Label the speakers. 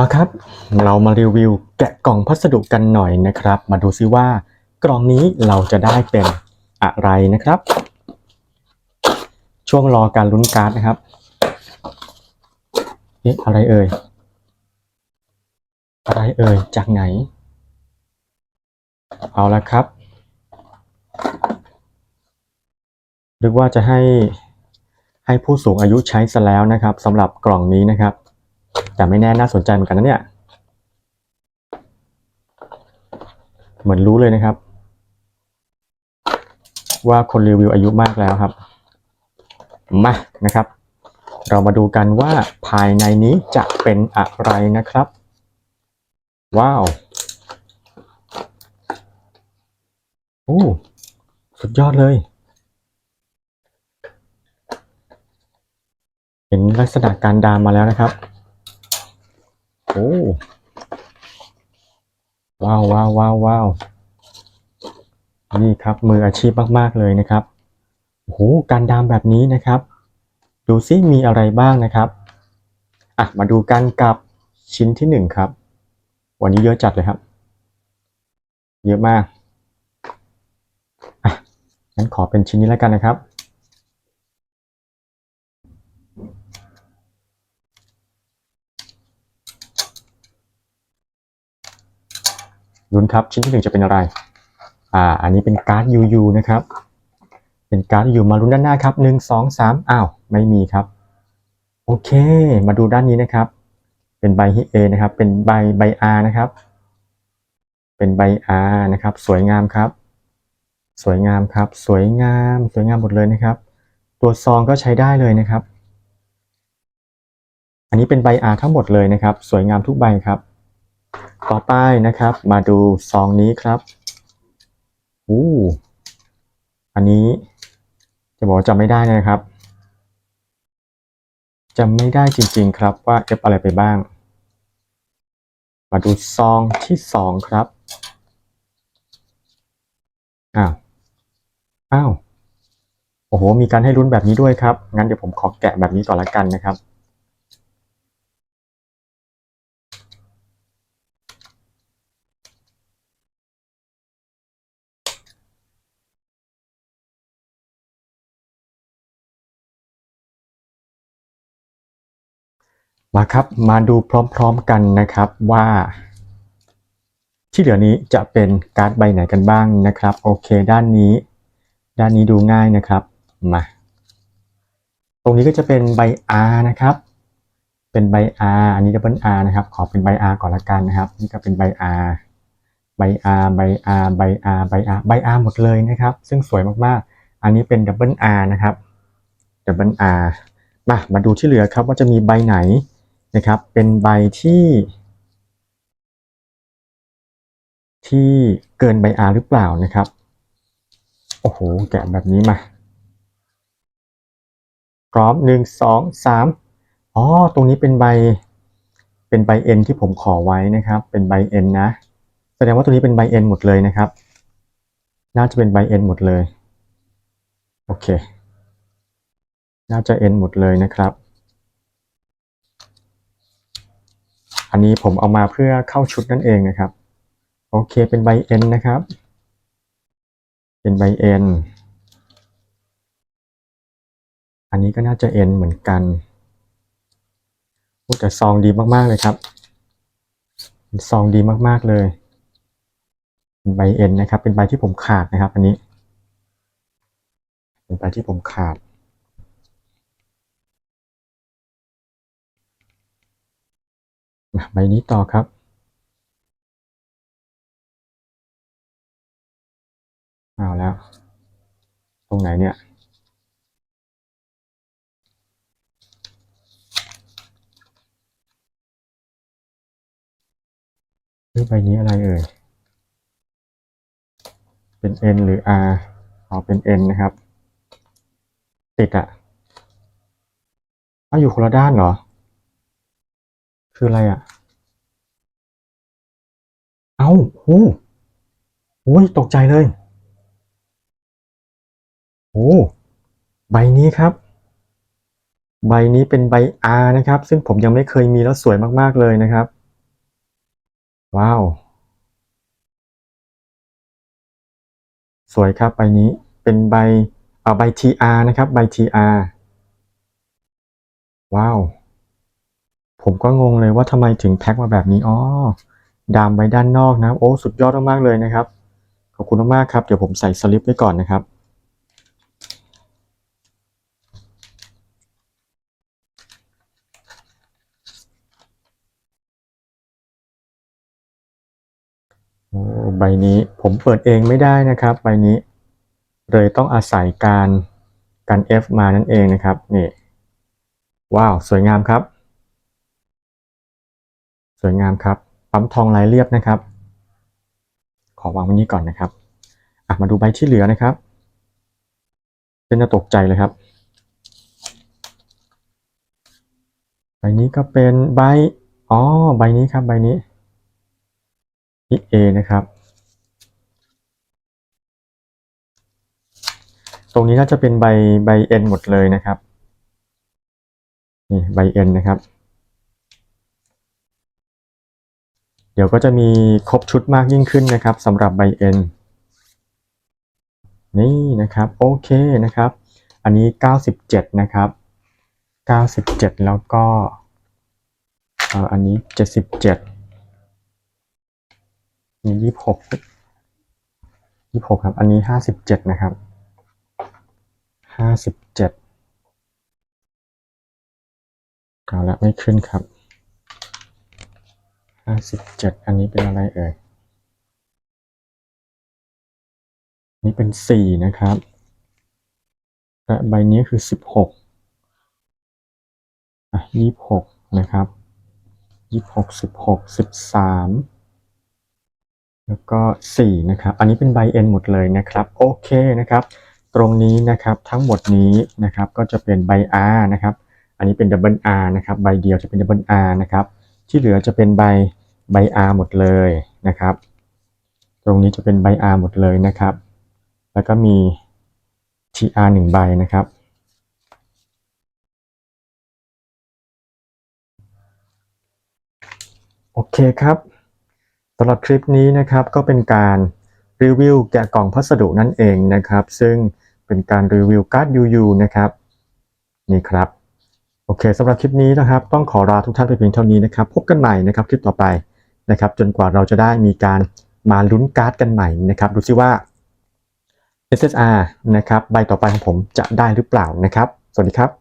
Speaker 1: มาครับ เรามารีวิวแกะกล่องพัสดุกันหน่อยนะครับ มาดูซิว่ากล่องนี้เราจะได้เป็นอะไรนะครับ ช่วงรอการลุ้นการ์ดนะครับเอ๊ะอะไรเอ่ย อะไรเอ่ย จากไหน เอาละครับนึกว่าจะให้ให้ผู้สูงอายุใช้ซะแล้วนะครับสำหรับกล่องนี้นะครับ แต่ไม่แน่น่าสนใจเหมือนกันนะเนี่ย เหมือนรู้เลยนะครับ ว่าคนรีวิวอายุมากแล้วครับ มานะครับ เรามาดูกันว่าภายในนี้จะเป็นอะไรนะครับ ว้าวโอ้สุดยอดเลยเห็นลักษณะการดามมาแล้วนะครับ โอ้ว้าวว้าวว้าวว้าวนี่ครับมืออาชีพมากๆเลยนะครับโอ้โหการดามแบบนี้นะครับ ดูซิมีอะไรบ้างนะครับอะมาดูกันกับชิ้นที่หนึ่งครับ วันนี้เยอะจัดเลยครับ เยอะมากอะงั้นขอเป็นชิ้นนี้แล้วกันนะครับ ลุ้นครับ ชิ้นที่หนึ่งจะเป็นอะไร อ่า อันนี้เป็นการ์ด UU นะครับ เป็นการ์ด UU มาลุ้นด้านหน้าครับหนึ่งสองสามอ้าว ไม่มีครับ โอเค มาดูด้านนี้นะครับ เป็นใบ A นะครับ เป็นใบใบ R นะครับ เป็นใบ R นะครับ สวยงามครับ สวยงามครับ สวยงาม สวยงามหมดเลยนะครับ ตัวซองก็ใช้ได้เลยนะครับ อันนี้เป็นใบ R ทั้งหมดเลยนะครับ สวยงามทุกใบครับ ต่อไปนะครับ มาดูซองนี้ครับอู้อันนี้จะบอกจำไม่ได้นะครับจำไม่ได้จริง ๆ ครับว่าเอฟอะไรไปบ้าง มาดูซองที่สองครับอ้าวอ้าวโอ้โห มีการให้ลุ้นแบบนี้ด้วยครับ งั้นเดี๋ยวผมขอแกะแบบนี้ก่อนละกันนะครับ มาครับมาดูพร้อมๆกันนะครับว่า ที่เหลือนี้จะเป็นการ์ดใบไหนกันบ้างนะครับ โอเค ด้านนี้ ด้านนี้ดูง่ายนะครับมาตรงนี้ก็จะเป็นใบ R นะครับ เป็นใบ R อันนี้ดับเบิล R นะครับ ขอเป็นใบ R ก่อนละกันนะครับ นี่ก็เป็นใบ R ใบ R ใบ R ใบ R ใบ R ใบ R หมดเลยนะครับ ซึ่งสวยมากๆ อันนี้เป็นดับเบิล R นะครับดับเบิล R มา มาดูที่เหลือครับว่าจะมีใบไหน นะครับ เป็นใบที่ ที่เกินใบ R หรือเปล่านะครับ โอ้โห แกะแบบนี้มา พร้อมหนึ่งสองสามอ๋อ ตรงนี้เป็นใบ เป็นใบเอ็นที่ผมขอไว้นะครับ เป็นใบเอ็นนะ แสดงว่าตัวนี้เป็นใบเอ็นหมดเลยนะครับ น่าจะเป็นใบเอ็นหมดเลย โอเค น่าจะเอ็นหมดเลยนะครับ อั นนี้ผมเอามาเพื่อเข้าชุดนั่นเองนะครับ โอเคเป็นใบเอ็นนะครับ เป็นใบเอ็นอันนี้ก็น่าจะเอ็นเหมือนกันโอ้แต่ซองดีมากๆเลยครับซองดีมากๆเลยเป็นใบเอ็นนะครับ เป็นใบที่ผมขาดนะครับ อันนี้ เป็นใบที่ผมขาด มา ใบนี้ต่อครับเอาแล้ว ตรงไหนเนี่ยนี่ใบนี้อะไรเอ่ย เป็น N หรือ R อ๋อเป็น N นะครับ ติดอะอ้าวอยู่คนละด้านเหรอ คืออะไรอะเอ้าหูอุ้ยตกใจเลย โอ้ใบนี้ครับ ใบนี้เป็นใบ R นะครับ ซึ่งผมยังไม่เคยมีแล้วสวยมากๆเลยนะครับ ว้าว สวยครับใบนี้เป็นใบเอาใบ TR นะครับ ใบ TR ว้าว ผมก็งงเลยว่าทำไมถึงแพ็คมาแบบนี้อ๋อดามไว้ด้านนอกนะโอ้สุดยอดมากๆเลยนะครับ ขอบคุณมากๆครับ เดี๋ยวผมใส่สลิปไว้ก่อนนะครับโอ้ใบนี้ผมเปิดเองไม่ได้นะครับ ใบนี้ เลยต้องอาศัยการการ F มานั่นเองนะครับนี่ว้าว สวยงามครับ สวยงามครับ ปั๊มทองลายเรียบนะครับ ขอวางไว้นี้ก่อนนะครับอะมาดูใบที่เหลือนะครับ เป็นจะตกใจเลยครับ ใบนี้ก็เป็นใบ อ๋อ ใบนี้ครับ ใบนี้นี่ A นะครับ ตรงนี้น่าจะเป็นใบใบ N หมดเลยนะครับ นี่ใบ N นะครับ เดี๋ยวก็จะมีครบชุดมากยิ่งขึ้นนะครับสำหรับใบ N นี่นะครับโอเคนะครับ อันนี้ 97 นะครับ 97 แล้วก็เอ่ออันนี้ 77นี่26 26 ครับ อันนี้ 57 นะครับ 57เอาละไม่ขึ้นครับ 57อันนี้เป็นอะไรเอ่ย นี่เป็น4นะครับ และใบนี้คือ16อะ26นะครับ26 16 13แล้วก็4นะครับ อันนี้เป็นใบ N หมดเลยนะครับ โอเคนะครับ ตรงนี้นะครับทั้งหมดนี้นะครับก็จะเป็นใบ R นะครับ อันนี้เป็น double R นะครับ ใบเดียวจะเป็น double R นะครับที่เหลือจะเป็นใบ ใบ R หมดเลยนะครับ ตรงนี้จะเป็นใบ R หมดเลยนะครับ แล้วก็มี TR หนึ่งใบนะครับ โอเคครับสำหรับคลิปนี้นะครับก็เป็นการรีวิวแกะกล่องพัสดุนั่นเองนะครับ ซึ่งเป็นการรีวิวการ์ด UU นะครับนี่ครับ โอเคสำหรับคลิปนี้นะครับ ต้องขอลาทุกท่านไปเพียงเท่านี้นะครับ พบกันใหม่นะครับคลิปต่อไป นะครับจนกว่าเราจะได้มีการมาลุ้นการ์ดกันใหม่นะครับดูซิว่า SSR นะครับใบต่อไปของผมจะได้หรือเปล่านะครับ สวัสดีครับ